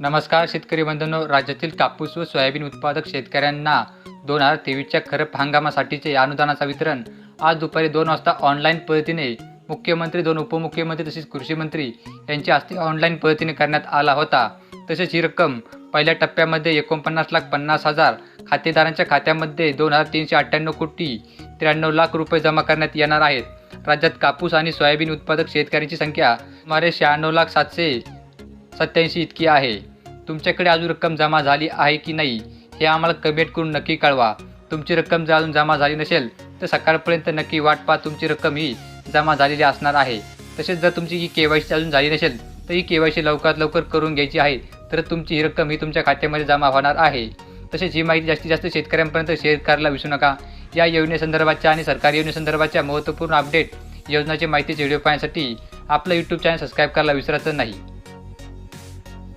नमस्कार शेतकरी बंधनो. राज्यातील कापूस व सोयाबीन उत्पादक शेतकऱ्यांना दोन हजार तेवीसच्या खरीप हंगामासाठीचे अनुदानाचा वितरण आज दुपारी दोन वाजता ऑनलाईन पद्धतीने मुख्यमंत्री दोन उपमुख्यमंत्री तसेच कृषी मंत्री यांच्या हस्ते ऑनलाईन पद्धतीने करण्यात आला होता. तसेच ही रक्कम पहिल्या टप्प्यामध्ये एकोणपन्नास लाख पन्नास हजार खातेदारांच्या खात्यामध्ये दोन हजार तीनशे अठ्ठ्याण्णव कोटी त्र्याण्णव लाख रुपये जमा करण्यात येणार आहेत. राज्यात कापूस आणि सोयाबीन उत्पादक शेतकऱ्यांची संख्या सुमारे शहाण्णव लाख सातशे सत्याऐंशी इतकी आहे. तुमच्याकडे अजून रक्कम जमा झाली आहे की नाही हे आम्हाला कमेंट करून नक्की कळवा. तुमची रक्कम जर अजून जमा झाली नसेल तर सकाळपर्यंत नक्की वाट पाहा तुमची रक्कम ही जमा झालेली असणार आहे. तसेच जर तुमची ही के वाय सी अजून झाली नसेल तर ही के वाय सी लवकरात लवकर करून घ्यायची आहे तर तुमची ही रक्कम ही तुमच्या खात्यामध्ये जमा होणार आहे. तसेच ही माहिती जास्तीत जास्त शेतकऱ्यांपर्यंत शेअर करायला विसरू नका. या योजनेसंदर्भाच्या आणि सरकारी योजनेसंदर्भाच्या महत्त्वपूर्ण अपडेट योजनाची माहितीचे व्हिडिओ पाहण्यासाठी आपलं यूट्यूब चॅनल सबस्क्राईब करायला विसरायचं नाही.